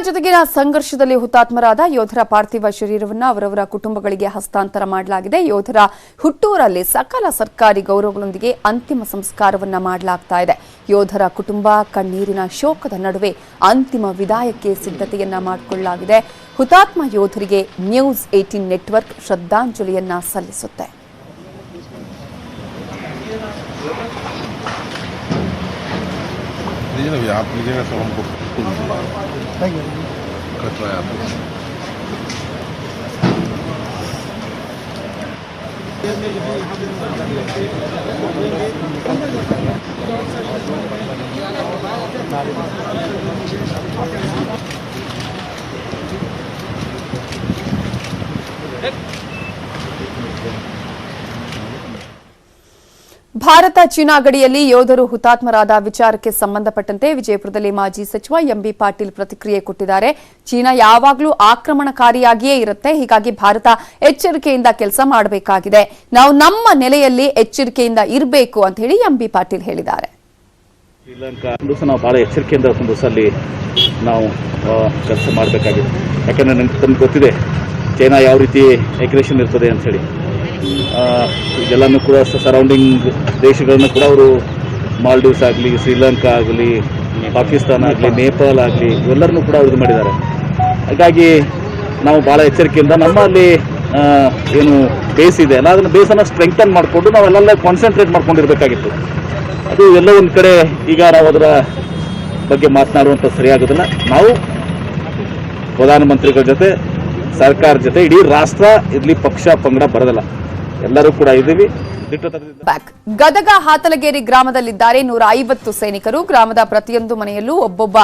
ಜೊತೆಗಿನ ಸಂಘರ್ಷದಲ್ಲಿ ಹುತಾತ್ಮರಾದ ಯೋಧರ ಪಾರ್ಥಿವ ಶರೀರವನ್ನು ಅವರವರ ಕುಟುಂಬಗಳಿಗೆ ಹಸ್ತಾಂತರ ಮಾಡಲಾಗಿದೆ. ಯೋಧರ ಹುಟ್ಟೂರಲ್ಲಿ ಸಕಲ ಸರ್ಕಾರಿ ಗೌರವಗಳೊಂದಿಗೆ ಅಂತಿಮ ಸಂಸ್ಕಾರವನ್ನು ಮಾಡಲಾಗ್ತಾ ಇದೆ. ಯೋಧರ ಕುಟುಂಬ, ಕಣ್ಣೀರಿನ ಶೋಕದ ನಡುವೆ ಅಂತಿಮ ವಿದಾಯಕ್ಕೆ ಸಿದ್ಧತೆಯನ್ನ ಮಾಡಿಕೊಳ್ಳಲಾಗಿದೆ. ಹುತಾತ್ಮ ಯೋಧರಿಗೆ ನ್ಯೂಸ್ ಏಟೀನ್ ನೆಟ್ವರ್ಕ್ ಶ್ರದ್ಧಾಂಜಲಿಯನ್ನ ಸಲ್ಲಿಸುತ್ತೆ. लीजिए ना भैया आप लीजिएगा सब हमको कचरा है आपको Bharat China ಗಡಿಯಲ್ಲಿ ಯೋಧರು ಹುತಾತ್ಮರಾದ ವಿಚಾರಕ್ಕೆ ಸಂಬಂಧಪಟ್ಟಂತೆ ವಿಜಯಪುರದಲ್ಲಿ ಮಾಜಿ ಸಚಿವ ಎಂಬಿ ಪಾಟೀಲ್ ಪ್ರತಿಕ್ರಿಯೆ ಕೊಟ್ಟಿದ್ದಾರೆ. ಚೀನಾ ಯಾವಾಗಲೂ ಆಕ್ರಮಣಕಾರಿಯಾಗಿಯೇ ಇರುತ್ತೆ. ಹೀಗಾಗಿ ಭಾರತ ಎಚ್ಚರಿಕೆಯಿಂದ ಕೆಲಸ ಮಾಡಬೇಕಾಗಿದೆ. ನಾವು ನಮ್ಮ ನೆಲೆಯಲ್ಲಿ ಎಚ್ಚರಿಕೆಯಿಂದ ಇರಬೇಕು ಅಂತ ಹೇಳಿ ಎಂಬಿ ಪಾಟೀಲ್ ಹೇಳಿದ್ದಾರೆ. ಶ್ರೀಲಂಕಾ ನಾವು ಬಹಳ ಎಚ್ಚರಿಕೆಯಿಂದ ನಾವು ಕೆಲಸ ಮಾಡಬೇಕಾಗಿದೆ. ಯಾಕಂದ್ರೆ ನಮ್ಗೆ ಗೊತ್ತಿದೆ, ಚೈನಾ ಯಾವ ರೀತಿ ಎಗ್ರೆಷನ್ ಇರ್ತದೆ ಅಂಥೇಳಿ ಇದೆಲ್ಲನೂ ಕೂಡ ಸರೌಂಡಿಂಗ್ ದೇಶಗಳನ್ನು ಕೂಡ ಅವರು ಮಾಲ್ಡೀವ್ಸ್ ಆಗಲಿ ಶ್ರೀಲಂಕಾ ಆಗಲಿ ಪಾಕಿಸ್ತಾನ ಆಗಲಿ ನೇಪಾಳ ಆಗಲಿ, ಇವೆಲ್ಲರನ್ನೂ ಕೂಡ ಇದು ಮಾಡಿದ್ದಾರೆ. ಹಾಗಾಗಿ ನಾವು ಭಾಳ ಎಚ್ಚರಿಕೆಯಿಂದ ನಮ್ಮಲ್ಲಿ ಏನು ಬೇಸ್ ಇದೆ. ಅಲ್ಲ ಅದನ್ನು ಬೇಸನ್ನು ಸ್ಟ್ರೆಂಗ್ತನ್ ಮಾಡಿಕೊಂಡು ನಾವೆಲ್ಲ ಕಾನ್ಸಂಟ್ರೇಟ್ ಮಾಡ್ಕೊಂಡಿರಬೇಕಾಗಿತ್ತು. ಅದು ಎಲ್ಲ ಒಂದು ಕಡೆ ಈಗ ನಾವು ಅದರ ಬಗ್ಗೆ ಮಾತನಾಡುವಂಥ ಸರಿಯಾಗೋದಿಲ್ಲ ನಾವು ಪ್ರಧಾನಮಂತ್ರಿಗಳ ಜೊತೆ, ಸರ್ಕಾರ ಜೊತೆ, ಇಡೀ ರಾಷ್ಟ್ರ ಇರಲಿ ಪಕ್ಷ ಪಂಗಡ ಬರೋದಿಲ್ಲ. ಎಲ್ಲರೂ ಕೂಡ ಇದ್ದೀವಿ. ಬ್ಯಾಕ್ ಗದಗ ಹಾತಲಗೇರಿ ಗ್ರಾಮದಲ್ಲಿದ್ದಾರೆ ನೂರ ಐವತ್ತು ಸೈನಿಕರು. ಗ್ರಾಮದ ಪ್ರತಿಯೊಂದು ಮನೆಯಲ್ಲೂ ಒಬ್ಬೊಬ್ಬ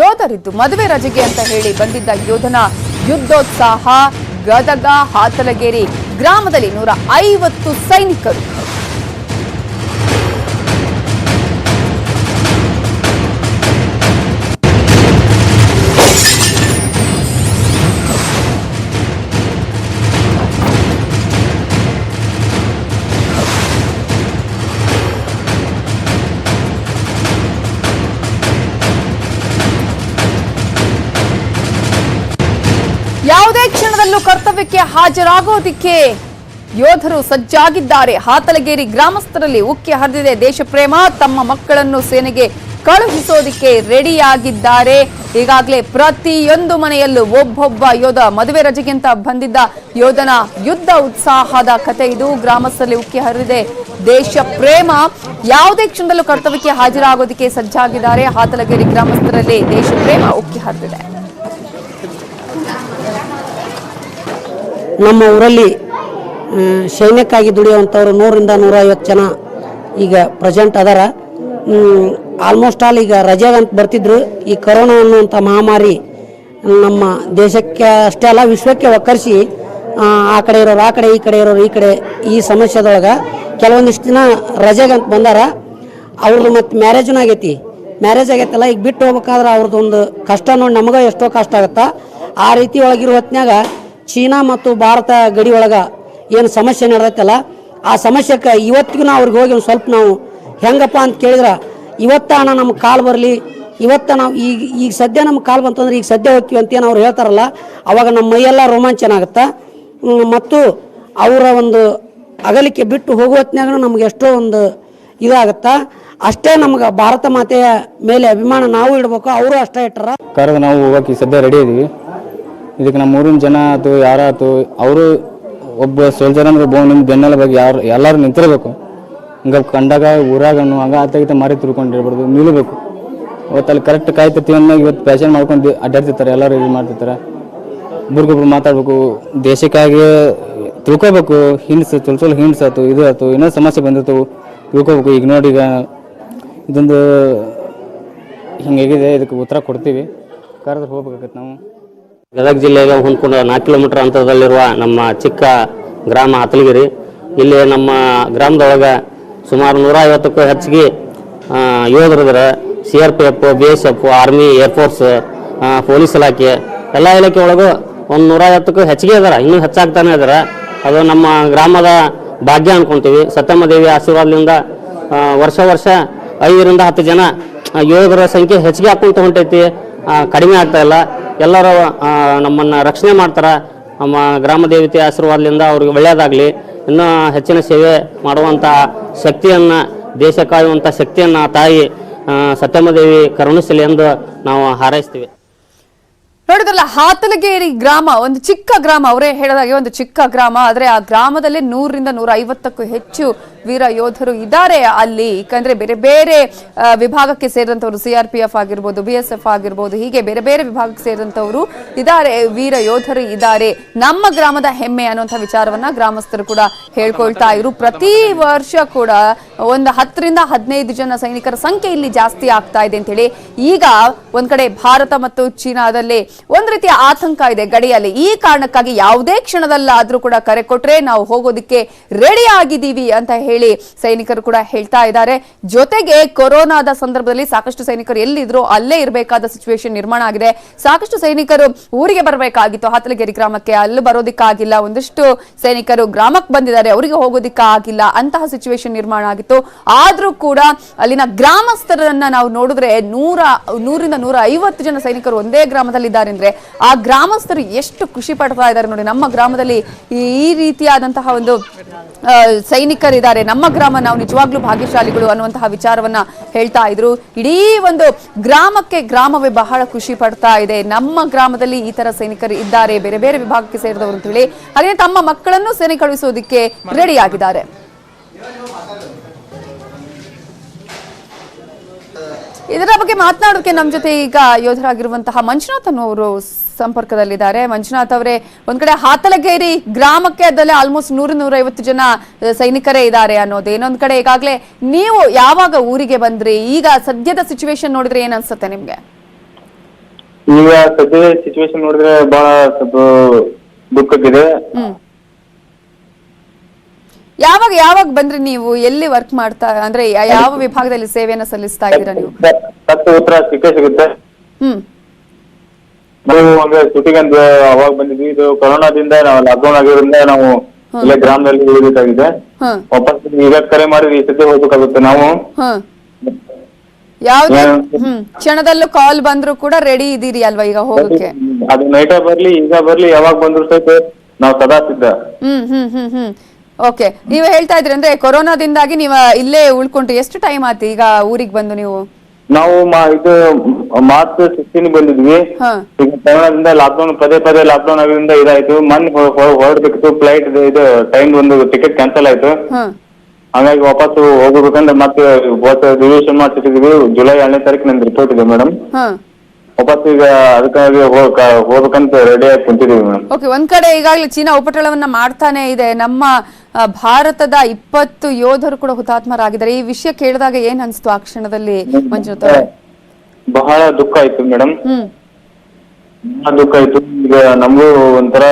ಯೋಧರಿದ್ದು. ಮದುವೆ ರಜೆಗೆ ಅಂತ ಹೇಳಿ ಬಂದಿದ್ದ ಯೋಧನ ಯುದ್ಧೋತ್ಸಾಹ ಗದಗ ಹಾತಲಗೇರಿ ಗ್ರಾಮದಲ್ಲಿ ನೂರ ಐವತ್ತು ಸೈನಿಕರು. ಕ್ಷಣದಲ್ಲೂ ಕರ್ತವ್ಯಕ್ಕೆ ಹಾಜರಾಗೋದಿಕ್ಕೆ ಯೋಧರು ಸಜ್ಜಾಗಿದ್ದಾರೆ. ಹಾತಲಗೇರಿ ಗ್ರಾಮಸ್ಥರಲ್ಲಿ ಉಕ್ಕಿ ಹರಿದಿದೆ. ದೇಶ ಪ್ರೇಮ, ತಮ್ಮ ಮಕ್ಕಳನ್ನು ಸೇನೆಗೆ ಕಳುಹಿಸೋದಿಕ್ಕೆ ರೆಡಿಯಾಗಿದ್ದಾರೆ. ಈಗಾಗಲೇ ಪ್ರತಿಯೊಂದು ಮನೆಯಲ್ಲೂ ಒಬ್ಬೊಬ್ಬ ಯೋಧ ಮದುವೆ ರಜೆಗಿಂತ ಬಂದಿದ್ದ ಯೋಧನ ಯುದ್ಧ ಉತ್ಸಾಹದ ಕತೆ ಇದು. ಗ್ರಾಮಸ್ಥರಲ್ಲಿ ಉಕ್ಕಿ ಹರಿದಿದೆ. ದೇಶ ಪ್ರೇಮ, ಯಾವುದೇ ಕ್ಷಣದಲ್ಲೂ ಕರ್ತವ್ಯಕ್ಕೆ ಹಾಜರಾಗೋದಿಕ್ಕೆ ಸಜ್ಜಾಗಿದ್ದಾರೆ. ಹಾತಲಗೇರಿ ಗ್ರಾಮಸ್ಥರಲ್ಲಿ ದೇಶ ಪ್ರೇಮ ಉಕ್ಕಿ ಹರಿದಿದೆ. ನಮ್ಮ ಊರಲ್ಲಿ ಸೈನ್ಯಕ್ಕಾಗಿ ದುಡಿಯುವಂಥವ್ರು ನೂರಿಂದ ನೂರೈವತ್ತು ಜನ ಈಗ ಪ್ರೆಸೆಂಟ್ ಅದಾರ. ಆಲ್ಮೋಸ್ಟ್ ಆಲ್ ಈಗ ರಜೆಗಂತ ಬರ್ತಿದ್ರು. ಈ ಕರೋನಾ ಅನ್ನುವಂಥ ಮಹಾಮಾರಿ ನಮ್ಮ ದೇಶಕ್ಕೆ ಅಷ್ಟೇ ಅಲ್ಲ, ವಿಶ್ವಕ್ಕೆ ಒಕ್ಕರಿಸಿ, ಆ ಕಡೆ ಇರೋರು, ಆ ಕಡೆ ಈ ಕಡೆ ಇರೋರು, ಈ ಕಡೆ ಈ ಸಮಸ್ಯೆದೊಳಗೆ ಕೆಲವೊಂದಿಷ್ಟು ದಿನ ರಜೆಗಂತ ಬಂದಾರ. ಅವ್ರದ್ದು ಮತ್ತು ಮ್ಯಾರೇಜ್ನೂ ಆಗೈತಿ. ಮ್ಯಾರೇಜ್ ಆಗೈತಲ್ಲ, ಈಗ ಬಿಟ್ಟು ಹೋಗ್ಬೇಕಾದ್ರೆ ಅವ್ರದ್ದು ಒಂದು ಕಷ್ಟ ನೋಡಿ ನಮಗೆ ಎಷ್ಟೋ ಕಷ್ಟ ಆಗುತ್ತಾ. ಆ ರೀತಿ ಒಳಗಿರೋ ಹೊತ್ನ್ಯಾಗ ಚೀನಾ ಮತ್ತು ಭಾರತ ಗಡಿ ಒಳಗೆ ಏನು ಸಮಸ್ಯೆ ನಡೆದೈತಲ್ಲ, ಆ ಸಮಸ್ಯೆಗೆ ಇವತ್ತಿಗೂ ನಾವು ಅವ್ರಿಗೆ ಹೋಗಿ ಒಂದು ಸ್ವಲ್ಪ ನಾವು ಹೆಂಗಪ್ಪ ಅಂತ ಕೇಳಿದ್ರೆ, ಇವತ್ತ ಅಣ್ಣ ನಮ್ಗೆ ಕಾಲು ಬರಲಿ, ಇವತ್ತ ನಾವು ಈಗ ಈಗ ಸದ್ಯ ನಮ್ಗೆ ಕಾಲ್ ಬಂತಂದ್ರೆ ಈಗ ಸದ್ಯ ಹೋಗ್ತೀವಿ ಅಂತ ಏನು ಅವ್ರು ಹೇಳ್ತಾರಲ್ಲ, ಅವಾಗ ನಮ್ಮ ಮೈಯೆಲ್ಲ ರೋಮಾಂಚನ ಆಗುತ್ತೆ? ಮತ್ತು ಅವರ ಒಂದು ಅಗಲಿಕೆ ಬಿಟ್ಟು ಹೋಗುವತ್ನಾಗ ನಮ್ಗೆ ಎಷ್ಟೋ ಒಂದು ಇದಾಗತ್ತಾ ಅಷ್ಟೇ ನಮ್ಗೆ ಭಾರತ ಮಾತೆಯ ಮೇಲೆ ಅಭಿಮಾನ ನಾವು ಇಡ್ಬೇಕು, ಅವರು ಅಷ್ಟೇ ಇಟ್ಟಾರ ಕರೆದು ನಾವು ಹೋಗಕ್ಕೆ ಸದ್ಯ ರೆಡಿ ಇದೀವಿ. ಇದಕ್ಕೆ ನಮ್ಮ ಊರಿನ ಜನ ಆಯ್ತು ಯಾರಾಯ್ತು ಅವರು ಒಬ್ಬ ಸೋಲ್ಜರ್ ಅಂದ್ರೆ ಒಬ್ಬ ನಿಮ್ಮ ಬೆನ್ನೆಲ್ಲ ಬಗ್ಗೆ ಯಾರು ಎಲ್ಲರೂ ನಿಂತಿರಬೇಕು. ಹಂಗೆ ಕಂಡಾಗ, ಊರಾಗ ಹಂಗ ಆತಾಗಿತ ಮಾರಿ ತಿಳ್ಕೊಂಡಿರ್ಬಾರ್ದು ನಿಲ್ಲಬೇಕು ಅವತ್ತು ಅಲ್ಲಿ ಕರೆಕ್ಟ್ ಕಾಯ್ತಿರ್ತೀವಿ ಅಂದಾಗ ಇವತ್ತು ಪ್ಯಾಷನ್ ಮಾಡ್ಕೊಂಡು ಅಡ್ಡಾಡ್ತಿರ್ತಾರೆ, ಎಲ್ಲರೂ ಇದು ಮಾಡ್ತಿರ್ತಾರೆ. ಒಬ್ರಿಗೊಬ್ರು ಮಾತಾಡ್ಬೇಕು, ದೇಶಕ್ಕಾಗಿ ತಿಳ್ಕೊಬೇಕು, ಹಿಂಡ್ಸ್ ಚೊಲ್ ಹಿಂಡ್ಸ್ ಆಯ್ತು, ಇದು ಆಯ್ತು ಇನ್ನೂ ಸಮಸ್ಯೆ ಬಂದಿತ್ತು, ತಿಳ್ಕೊಬೇಕು, ಈಗ ನೋಡಿ ಈಗ ಇದೊಂದು ಹಿಂಗಾಗಿದೆ ಇದಕ್ಕೆ ಉತ್ತರ ಕೊಡ್ತೀವಿ. ಕರೆದ್ರೆ ಹೋಗ್ಬೇಕಾಗತ್ತೆ ನಾವು. ಗದಗ ಜಿಲ್ಲೆಗೆ ಹೊಂದ್ಕೊಂಡು ನಾಲ್ಕು ಕಿಲೋಮೀಟರ್ ಅಂತರದಲ್ಲಿರುವ ನಮ್ಮ ಚಿಕ್ಕ ಗ್ರಾಮ ಹತ್ತಲಗಿರಿ ಇಲ್ಲಿ ನಮ್ಮ ಗ್ರಾಮದೊಳಗೆ ಸುಮಾರು ನೂರ ಐವತ್ತಕ್ಕೂ ಹೆಚ್ಚಿಗೆ ಯೋಧರು ಯೋಧರಿದ್ದಾರೆ C R P F, B S F, army air force police ಇಲಾಖೆ ಎಲ್ಲ ಇಲಾಖೆ ಒಳಗೂ ಒಂದು ನೂರ ಐವತ್ತಕ್ಕೂ ಹೆಚ್ಚಿಗೆ ಇದಾರೆ. ಇನ್ನೂ ಹೆಚ್ಚಾಗ್ತಾನೆ ಇದ್ದಾರೆ ಅದು ನಮ್ಮ ಗ್ರಾಮದ ಭಾಗ್ಯ ಅನ್ಕೊಂತೀವಿ. ಸತ್ಯಮ್ಮ ದೇವಿ ಆಶೀರ್ವಾದದಿಂದ ವರ್ಷ ವರ್ಷ ಐದರಿಂದ ಹತ್ತು ಜನ ಯೋಧರ ಸಂಖ್ಯೆ ಹೆಚ್ಚಿಗೆ ಹಾಕೊಂತ ಹೊಂಟೈತಿ. ಕಡಿಮೆ ಆಗ್ತಾ ಇಲ್ಲ. ಎಲ್ಲರೂ ನಮ್ಮನ್ನು ರಕ್ಷಣೆ ಮಾಡ್ತಾರೆ. ನಮ್ಮ ಗ್ರಾಮ ದೇವತೆ ಆಶೀರ್ವಾದದಿಂದ ಅವ್ರಿಗೆ ಒಳ್ಳೆಯದಾಗಲಿ ಇನ್ನೂ ಹೆಚ್ಚಿನ ಸೇವೆ ಮಾಡುವಂಥ ಶಕ್ತಿಯನ್ನು, ದೇಶ ಕಾಯುವಂಥ ಶಕ್ತಿಯನ್ನು ತಾಯಿ ಸತ್ಯಮ್ಮದೇವಿ ಸತ್ಯಮ್ಮ ದೇವಿ ಕರುಣಿಸಲಿ ಎಂದು ನಾವು ಹಾರೈಸ್ತೀವಿ. ನೋಡಿದ್ರಲ್ಲ ಹಾತಲಗೇರಿ ಗ್ರಾಮ, ಒಂದು ಚಿಕ್ಕ ಗ್ರಾಮ, ಅವರೇ ಹೇಳಿದಾಗೆ ಒಂದು ಚಿಕ್ಕ ಗ್ರಾಮ, ಆದರೆ ಆ ಗ್ರಾಮದಲ್ಲಿ ನೂರರಿಂದ ನೂರ ಐವತ್ತಕ್ಕೂ ಹೆಚ್ಚು ವೀರ ಯೋಧರು ಇದ್ದಾರೆ ಅಲ್ಲಿ. ಯಾಕಂದ್ರೆ ಬೇರೆ ಬೇರೆ ವಿಭಾಗಕ್ಕೆ ಸೇರಿದಂತವರು ಸಿ ಆರ್ ಪಿ ಎಫ್ ಆಗಿರ್ಬೋದು ಬಿ ಎಸ್ ಎಫ್ ಆಗಿರ್ಬೋದು, ಹೀಗೆ ಬೇರೆ ಬೇರೆ ವಿಭಾಗಕ್ಕೆ ಸೇರಿದಂತವರು ಇದ್ದಾರೆ. ವೀರ ಯೋಧರು ಇದ್ದಾರೆ. ನಮ್ಮ ಗ್ರಾಮದ ಹೆಮ್ಮೆ ಅನ್ನುವಂಥ ವಿಚಾರವನ್ನ ಗ್ರಾಮಸ್ಥರು ಕೂಡ ಹೇಳ್ಕೊಳ್ತಾ ಇದ್ರು. ಪ್ರತಿ ವರ್ಷ ಕೂಡ ಒಂದು ಹತ್ತರಿಂದ ಹದಿನೈದು ಜನ ಸೈನಿಕರ ಸಂಖ್ಯೆ ಇಲ್ಲಿ ಜಾಸ್ತಿ ಆಗ್ತಾ ಇದೆ ಅಂತೇಳಿ. ಈಗ ಒಂದ್ ಕಡೆ ಭಾರತ ಮತ್ತು ಚೀನಾದಲ್ಲಿ ಒಂದ್ ರೀತಿಯ ಆತಂಕ ಇದೆ ಗಡಿಯಲ್ಲಿ. ಈ ಕಾರಣಕ್ಕಾಗಿ ಯಾವುದೇ ಕ್ಷಣದಲ್ಲಾದ್ರೂ ಕೂಡ ಕರೆ ಕೊಟ್ರೆ ನಾವು ಹೋಗೋದಿಕ್ಕೆ ರೆಡಿ ಆಗಿದ್ದೀವಿ ಅಂತ ಹೇಳಿ ಸೈನಿಕರು ಕೂಡ ಹೇಳ್ತಾ ಇದ್ದಾರೆ. ಜೊತೆಗೆ ಕೊರೋನಾದ ಸಂದರ್ಭದಲ್ಲಿ ಸಾಕಷ್ಟು ಸೈನಿಕರು ಎಲ್ಲಿದ್ರು ಅಲ್ಲೇ ಇರಬೇಕಾದ ಸಿಚುವೇಶನ್ ನಿರ್ಮಾಣ ಆಗಿದೆ. ಸಾಕಷ್ಟು ಸೈನಿಕರು ಊರಿಗೆ ಬರಬೇಕಾಗಿತ್ತು. ಹಾತಲಗೇರಿ ಗ್ರಾಮಕ್ಕೆ ಅಲ್ಲಿ ಬರೋದಿಕ್ಕಾಗಿಲ್ಲ. ಒಂದಿಷ್ಟು ಸೈನಿಕರು ಗ್ರಾಮಕ್ಕೆ ಬಂದಿದ್ದಾರೆ. ಅವರಿಗೆ ಹೋಗೋದಿಕ್ಕಾಗಿಲ್ಲ. ಅಂತಹ ಸಿಚುವೇಶನ್ ನಿರ್ಮಾಣ ಆಗಿತ್ತು. ಆದ್ರೂ ಕೂಡ ಅಲ್ಲಿನ ಗ್ರಾಮಸ್ಥರನ್ನ ನಾವು ನೋಡಿದ್ರೆ ನೂರ ನೂರಿಂದ ನೂರ ಐವತ್ತು ಜನ ಸೈನಿಕರು ಒಂದೇ ಗ್ರಾಮದಲ್ಲಿ ಇದ್ದಾರೆ ಅಂದ್ರೆ ಆ ಗ್ರಾಮಸ್ಥರು ಎಷ್ಟು ಖುಷಿ ಪಡ್ತಾ ಇದ್ದಾರೆ ನೋಡಿ. ನಮ್ಮ ಗ್ರಾಮದಲ್ಲಿ ಈ- ರೀತಿಯಾದಂತಹ ಒಂದು ಆ, ಸೈನಿಕರಿದ್ದಾರೆ ನಮ್ಮ ಗ್ರಾಮ ನಾವು ನಿಜವಾಗ್ಲೂ ಭಾಗ್ಯಶಾಲಿಗಳು ಅನ್ನುವಂತಹ ವಿಚಾರವನ್ನ ಹೇಳ್ತಾ ಇದ್ರು. ಇಡೀ ಒಂದು ಗ್ರಾಮಕ್ಕೆ ಗ್ರಾಮವೇ ಬಹಳ ಖುಷಿ ಪಡ್ತಾ ಇದೆ. ನಮ್ಮ ಗ್ರಾಮದಲ್ಲಿ ಈ ತರ ಸೈನಿಕರು ಇದ್ದಾರೆ. ಬೇರೆ ಬೇರೆ ವಿಭಾಗಕ್ಕೆ ಸೇರಿದವರು ಅಂತ ಹೇಳಿ. ಹಾಗೆ ತಮ್ಮ ಮಕ್ಕಳನ್ನು ಸೇನೆ ಕಳುಹಿಸೋದಕ್ಕೆ ರೆಡಿ ಆಗಿದ್ದಾರೆ ಇದರ ಬಗ್ಗೆ ಮಾತನಾಡೋಕೆ ನಮ್ಮ ಜೊತೆ ಈಗ ಯೋಧರಾಗಿರುವಂತಹ ಮಂಜುನಾಥನ್ ಅನ್ನುವರು ಸಂಪರ್ಕದಲ್ಲಿದ್ದಾರೆ. ಮಂಜುನಾಥ್ ಅವರೇ ಒಂದ್ ಕಡೆ ಹಾತಲಗೇರಿ ಗ್ರಾಮಕ್ಕೆ ಅದಲ್ಲೇ ಆಲ್ಮೋಸ್ಟ್ ನೂರು ನೂರೈವತ್ತು ಜನ ಸೈನಿಕರೇ ಇದ್ದಾರೆ ಅನ್ನೋದು. ಇನ್ನೊಂದ್ ಕಡೆ ಈಗಾಗಲೇ ನೀವು ಯಾವಾಗ ಊರಿಗೆ ಬಂದ್ರಿ? ಈಗ ಸದ್ಯದ ಸಿಚುವೇಶನ್ ನೋಡಿದ್ರೆ ಏನ್ ಅನ್ಸುತ್ತೆ ನಿಮ್ಗೆ? ಈಗ ಸದ್ಯದ ಸಿಚುವೇಶನ್ ನೋಡಿದ್ರೆ ಬಹಳ ಸ್ವಲ್ಪ ದುಃಖಕ್ಕಿದೆ. ಯಾವಾಗ ಯಾವಾಗ ಬಂದ್ರಿ ನೀವು? ಎಲ್ಲಿ ವರ್ಕ್ ಮಾಡ್ತಾ ಅಂದ್ರೆ ಯಾವ ವಿಭಾಗದಲ್ಲಿ ಸೇವೆಯನ್ನ ಸಲ್ಲಿಸ್ತಾ ಇದ್ದೀರಾ ನೀವು? ಉತ್ತರ ಸಿಕ್ಕೇ ಸಿಗುತ್ತೆ. ಹ್ಮ್. ನಾವು ಅಂದ್ರೆ ಶೂಟಿಂಗ್ ಅವಾಗ ಬಂದಿದ್ವಿ. ಇದು ಕೊರೋನಾದಿಂದ ನಾವು ಲಾಕ್ಡೌನ್ ಆಗಿರೋದ್ರಿಂದ ನಾವು ಇಲ್ಲೇ ಗ್ರಾಮದಲ್ಲಿ ಉಳಿಬೇಕಾಗಿದೆ. ವಾಪಸ್ ಈಗ ಕರೆ ಮಾಡಿ ಈ ಸತಿ ಹೋಗ್ಬೇಕಾಗುತ್ತೆ ನಾವು. ಹಾ. ಯಾವ್ದೇ? ಹ್ಮ್. ಕ್ಷಣದಲ್ಲೂ ಕಾಲ್ ಬಂದ್ರು ಕೂಡ ರೆಡಿ ಇದೀರಿ ಅಲ್ವಾ ಈಗ ಹೋಗಕ್ಕೆ? ಅದು ನೈಟ ಬರ್ಲಿ ಈಗ ಬರ್ಲಿ ಯಾವಾಗ ಬಂದ್ರು ಸಹಿತ ನಾವು ಸದಾ ಸಿದ್ಧ. ಹ್ಮ್ ಹ್ಮ್ ಹ್ಮ್ ಹ್ಮ್. ಓಕೆ ನೀವು ಹೇಳ್ತಾ ಇದ್ರಿ ಅಂದ್ರೆ ಕೊರೋನಾದಿಂದಾಗಿ ನೀವು ಇಲ್ಲೇ ಉಳ್ಕೊಂಡ್ರಿ. ಎಷ್ಟು ಟೈಮ್ ಆಯ್ತು ಈಗ ಊರಿಗೆ ಬಂದು ನೀವು? ನಾವು ಮಾ- ಇದು ಮಾರ್ಚ್ ಸಿಕ್ಸ್ಟೀನ್ ಬಂದಿದ್ವಿ. ಹಾ. ಈಗ ಕೊರೋನಾದಿಂದ ಲಾಕ್ಡೌನ್ ಪದೇ ಪದೇ ಲಾಕ್ಡೌನ್ ಆಗೋದ್ರಿಂದ ಇದಾಯ್ತು. ಮೊನ್ನೆ ಹೊ- ಹೊ- ಹೊರಡ್ಬೇಕಿತ್ತು. ಫ್ಲೈಟ್ ಇದು ಟೈಮ್ ಒಂದು ಟಿಕೆಟ್ ಕ್ಯಾನ್ಸಲ್ ಆಯ್ತು. ಹಂಗಾಗಿ ವಾಪಸ್ ಹೋಗ್ಬೇಕಂದ್ರೆ ಮತ್ತೆ ರಿವಿಷನ್ ಮಾಡ್ತಿದ್ವಿ ಜುಲೈ ಎರಡನೇ ತಾರೀಕು ನಂದು ರಿಪೋರ್ಟ್ ಇದೆ ಮೇಡಮ್ ವಾಪಸ್ ಈಗ ಅದಕ್ಕಾಗಿ ಹೋಗ್- ಹೋಗ್ಬೇಕಂತ ರೆಡಿ ಆಗಿ ಕುಂತಿದೀವಿ ಮೇಡಮ್. ಓಕೆ ಒಂದ್ ಕಡೆ ಈಗಾಗಲೇ ಚೀನಾ ಉಪಟಳವನ್ನ ಮಾಡ್ತಾನೆ ಇದೆ. ನಮ್ಮ ಆ, ಭಾರತದ ಇಪ್ಪತ್ತು ಯೋಧರು ಕೂಡ ಹುತಾತ್ಮರಾಗಿದ್ದಾರೆ. ಈ ವಿಷಯ ಕೇಳಿದಾಗ ಏನ್ ಅನ್ಸ್ತು ಆ ಕ್ಷಣದಲ್ಲಿ ಮಂಜುನಾಥ್ ಅವರೇ? ಬಹಳ ದುಃಖ ಆಯ್ತು ಮೇಡಮ್. ಹ್ಮ್. ಬಹಳ ದುಃಖ ಆಯ್ತು. ಈಗ ನಮಗೂ ಒಂಥರ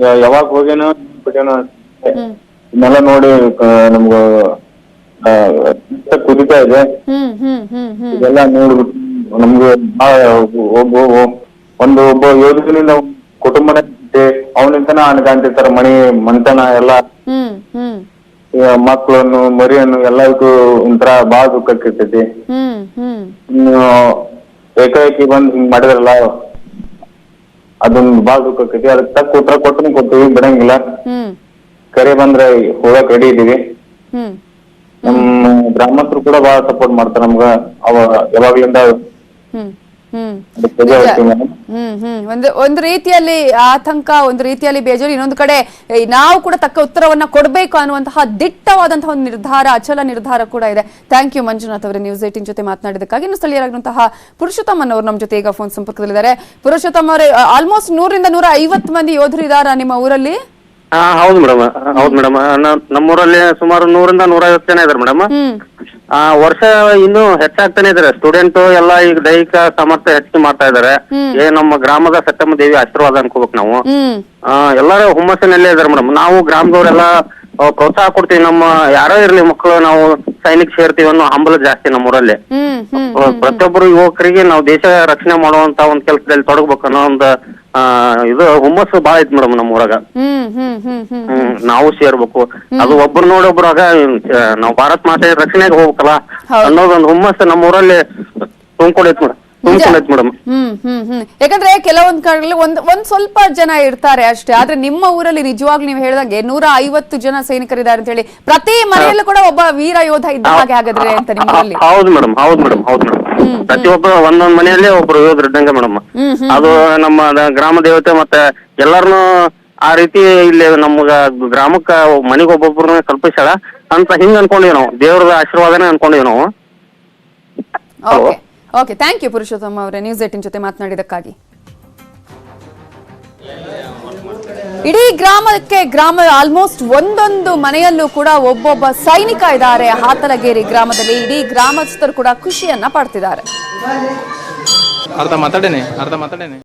ಯ- ಯಾವಾಗ ಹೋಗೇನೋ ಬಿಟ್ಟೇನೋ ಅನ್ಸುತ್ತೆ. ಹ್ಮ್. ಇದನ್ನೆಲ್ಲ ನೋಡಿ ಆ, ನಮ್ಗೂ ಆ, ರಕ್ತ ಕುದಿತಾ ಇದೆ. ಹ್ಮ್ ಹ್ಮ್ ಹ್ಮ್ ಹ್ಮ್. ಇದೆಲ್ಲ ನೋಡ್ಬಿಟ್ಟು ನಮ್ಗೆ ಒಬ್ಬ ಒಂದು ಒಬ್ಬ ಯೋಧನಿಂದ ಕುಟುಂಬನೇ ಅವನಿಂದನ ಅನ್ಕಾಂತಿರ್ತಾರ ಮಣಿ ಮಂತನ ಎಲ್ಲ. ಹ್ಮ್ ಮಕ್ಕಳನ್ನು ಮರಿಯನ್ನು ಎಲ್ಲದಕ್ಕೂ ಒಂಥರ ಬಾಳ ದುಃಖ ಆಕ್ಕೈತಿ ಹ್ಮ್ ಹ್ಮ್. ಇನ್ನು ಏಕಾಏಕಿ ಬಂದ್ ಹಿಂಗ್ ಮಾಡಿದ್ರಲ್ಲ ಅದೊಂದು ಬಾಳ ದುಃಖ ಆಕೈತಿ ಅದಕ್ಕೆ ತಕ್ಕ ಉತ್ತರ ಕೊಟ್ಟು ಕೊಡ್ತೀವಿ ಬಿಡಂಗಿಲ್ಲ. ಹ್ಮ್. ಕರೆ ಬಂದ್ರೆ ಹೋಗಕ್ ರೆಡಿ ಇದೀವಿ ಹ್ಮ್. ನಮ್ಮ ಗ್ರಾಮಸ್ಥರು ಕೂಡ ಬಾಳ ಸಪೋರ್ಟ್ ಮಾಡ್ತಾರ ನಮ್ಗ. ಅವ ಯಾವಾಗ್ಲಿಂದ ಹ್ಮ್ ಒಂದು ಒಂದು ರೀತಿಯಲ್ಲಿ ಆತಂಕ ಒಂದು ರೀತಿಯಲ್ಲಿ ಬೇಜಾರು. ಇನ್ನೊಂದು ಕಡೆ ನಾವು ಕೂಡ ತಕ್ಕ ಉತ್ತರವನ್ನ ಕೊಡಬೇಕು ಅನ್ನುವಂತಹ ದಿಟ್ಟವಾದಂತಹ ಒಂದು ನಿರ್ಧಾರ ಅಚಲ ನಿರ್ಧಾರ ಕೂಡ ಇದೆ. ಥ್ಯಾಂಕ್ ಯು ಮಂಜುನಾಥ್ ಅವರ. ನ್ಯೂಸ್ ಏಟಿನ್ ಜೊತೆ ಮಾತನಾಡಿದಕ್ಕಾಗಿ ಇನ್ನು ಸ್ಥಳೀಯರಾಗಿರುವಂತಹ ಪುರುಷೋತ್ತಮನ್ ಅವರು ನಮ್ಮ ಜೊತೆ ಈಗ ಫೋನ್ ಸಂಪರ್ಕದಲ್ಲಿದ್ದಾರೆ. ಪುರುಷೋತ್ತಮ ಅವರೇ ಆಲ್ಮೋಸ್ಟ್ ನೂರಿಂದ ನೂರ ಐವತ್ತು ಮಂದಿ ಯೋಧರು ಇದ್ದಾರಾ ನಿಮ್ಮ ಊರಲ್ಲಿ? ಹೌದು ಮೇಡಮ್. ಹೌದು ಮೇಡಮ್. ನಮ್ಮೂರಲ್ಲಿ ಸುಮಾರು ನೂರಿಂದ ನೂರೈವತ್ತು ಜನ ಇದಾರೆ ಮೇಡಮ್. ಹ್ಮ್. ಆ ವರ್ಷ ಇನ್ನು ಹೆಚ್ಚಾಗ್ತಾನೆ ಇದಾರೆ. ಸ್ಟೂಡೆಂಟ್ ಎಲ್ಲ ಈಗ ದೈಹಿಕ ಸಾಮರ್ಥ್ಯ ಹೆಚ್ಚಿಗೆ ಮಾಡ್ತಾ ಇದಾರೆ. ಏ ನಮ್ಮ ಗ್ರಾಮದ ಸತ್ಯಮ್ಮ ದೇವಿ ಆಶೀರ್ವಾದ ಅನ್ಕೋಬೇಕು ನಾವು. ಹ್ಮ್. ಆ, ಎಲ್ಲರೂ ಹುಮ್ಮಸ್ಸಿನಲ್ಲೇ ಇದಾರೆ ಮೇಡಮ್. ನಾವು ಗ್ರಾಮದವರೆಲ್ಲ ಆ, ಪ್ರೋತ್ಸಾಹ ಕೊಡ್ತೀವಿ. ನಮ್ಮ ಯಾರೋ ಇರ್ಲಿ ಮಕ್ಕಳು ನಾವು ಸೈನಿಕ ಸೇರ್ತೀವಿ ಅನ್ನೋ ಹಂಬಲ ಜಾಸ್ತಿ ನಮ್ಮೂರಲ್ಲಿ. ಊರಲ್ಲಿ ಹ್ಮ್. ಪ್ರತಿಯೊಬ್ಬರು ಯುವಕರಿಗೆ ನಾವು ದೇಶ ರಕ್ಷಣೆ ಮಾಡುವಂತ ಒಂದ್ ಕೆಲಸದಲ್ಲಿ ತೊಡಗಬೇಕು ಅನ್ನೋ ಒಂದು ಇದು ಹುಮ್ಮಸ್ಸು ಬಾಳ ಐತಿ ಮೇಡಮ್ ನಮ್ಮ ಊರಾಗ. ಹ್ಮ್ ಹ್ಮ್ ಹ್ಮ್ ಹ್ಮ್ ಹ್ಮ್. ನಾವು ಸೇರ್ಬೇಕು. ಅದು ಒಬ್ರು ನೋಡಿ ಒಬ್ರು ಆಗ ನಾವು ಭಾರತ್ ಮಾತೆ ರಕ್ಷಣೆಗೆ ಹೋಗ್ಬೇಕಲ್ಲ. ಅನ್ನೋದೊಂದು ಹುಮ್ಮಸ್ಸು ನಮ್ಮ ಊರಲ್ಲಿ ತುಂಬಿಕೊಂಡೈತಿ ಮೇಡಮ್. ಯಾಕಂದ್ರೆ ಕೆಲವೊಂದ್ ಕಡೆ ಒಂದ್ ಒಂದ್ ಸ್ವಲ್ಪ ಜನ ಇರ್ತಾರೆ ಅಷ್ಟೇ. ಆದ್ರೆ ನಿಮ್ಮ ಊರಲ್ಲಿ ನಿಜವಾಗ್ಲೂ ನೀವು ಹೇಳ್ದಂಗೆ ನೂರ ಐವತ್ತು ಜನ ಸೈನಿಕರಿದ್ದಾರೆ ಅಂತ ಹೇಳಿ ಪ್ರತಿ ಮನೆಯಲ್ಲೂ ಕೂಡ ಒಬ್ಬ ವೀರ ಯೋಧ ಇದ್ದ ಹಾಗೆ ಹಾಗಾದ್ರೆ ಅಂತ ನಿಮ್ಮಲ್ಲಿ ಹೌದು ಮೇಡಮ್ ಹೌದು ಮೇಡಮ್ ಹೌದು ಮೇಡಮ್. ಪ್ರತಿಯೊಬ್ಬರು ಒಂದೊಂದ್ ಮನೆಯಲ್ಲಿ ಒಬ್ರು ಯೋಧರು ಇದ್ದಂಗೆ ಮೇಡಮ್. ಅದು ನಮ್ಮ ಗ್ರಾಮ ದೇವತೆ ಮತ್ತೆ ಎಲ್ಲಾರನು ಆ ರೀತಿ ಇಲ್ಲಿ ನಮ್ಗ ಗ್ರಾಮಕ್ಕ ಮನೆಗೆ ಒಬ್ಬೊಬ್ರನ್ನ ಕಲ್ಪಿಸ್ಯಾಳ ಅಂತ ಹಿಂಗ್ ಅನ್ಕೊಂಡಿವಿ ನಾವು. ದೇವ್ರದ ಆಶೀರ್ವಾದನೇ ಅನ್ಕೊಂಡಿವಿ ನಾವು. ಓಕೆ ಥ್ಯಾಂಕ್ ಯು ಪುರುಷೋತ್ತಮ ಅವರೇ. ನ್ಯೂಸ್ ಏಟಿನ್ ಜೊತೆ ಮಾತನಾಡಿದಕ್ಕಾಗಿ ಇಡೀ ಗ್ರಾಮಕ್ಕೆ ಗ್ರಾಮ ಆಲ್ಮೋಸ್ಟ್ ಒಂದೊಂದು ಮನೆಯಲ್ಲೂ ಕೂಡ ಒಬ್ಬೊಬ್ಬ ಸೈನಿಕ ಇದ್ದಾರೆ. ಹಾತಲಗೇರಿ ಗ್ರಾಮದಲ್ಲಿ ಇಡೀ ಗ್ರಾಮಸ್ಥರು ಕೂಡ ಖುಷಿಯನ್ನ ಪಡ್ತಿದ್ದಾರೆ. ಅರ್ಧ ಮಾತಾಡೇನೆ ಅರ್ಧ ಮಾತಾಡೇನೆ.